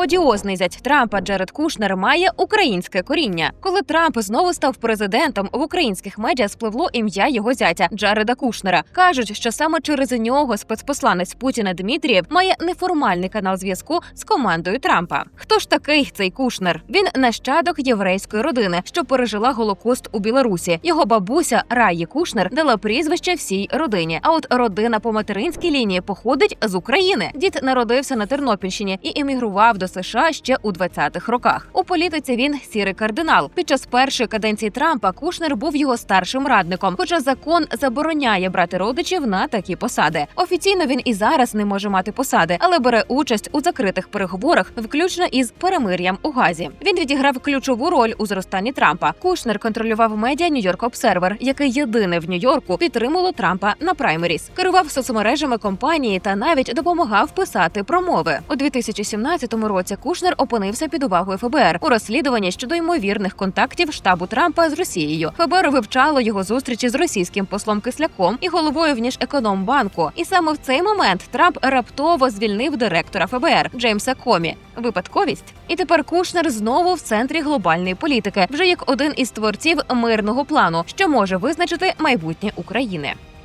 Одіозний зять Трампа Джеред Кушнер має українське коріння. Коли Трамп знову став президентом, в українських медіа спливло ім'я його зятя Джареда Кушнера. кажуть, що саме через нього спецпосланець Путіна Дмитрієв має неформальний канал зв'язку з командою Трампа. Хто ж такий цей Кушнер? Він нащадок єврейської родини, що пережила голокост у Білорусі. Його бабуся Раї Кушнер дала прізвище всій родині. А от родина по материнській лінії походить з України. Дід народився на Тернопільщині і емігрував до США ще у 20-х роках. У політиці він сірий кардинал. Під час першої каденції Трампа Кушнер був його старшим радником, хоча закон забороняє брати родичів на такі посади. Офіційно він і зараз не може мати посади, але бере участь у закритих переговорах, включно із перемир'ям у Газі. Він відіграв ключову роль у зростанні Трампа. Кушнер контролював медіа Нью-Йорк Обсервер, яке єдине в Нью-Йорку підтримало Трампа на праймеріс, керував соцмережами компанії та навіть допомагав писати промови. У 2017 році Кушнер опинився під увагою ФБР у розслідуванні щодо ймовірних контактів штабу Трампа з Росією. ФБР вивчало його зустрічі з російським послом Кисляком і головою Внішекономбанку. І саме в цей момент Трамп раптово звільнив директора ФБР Джеймса Комі. Випадковість, і тепер Кушнер знову в центрі глобальної політики, вже як один із творців мирного плану, що може визначити майбутнє України.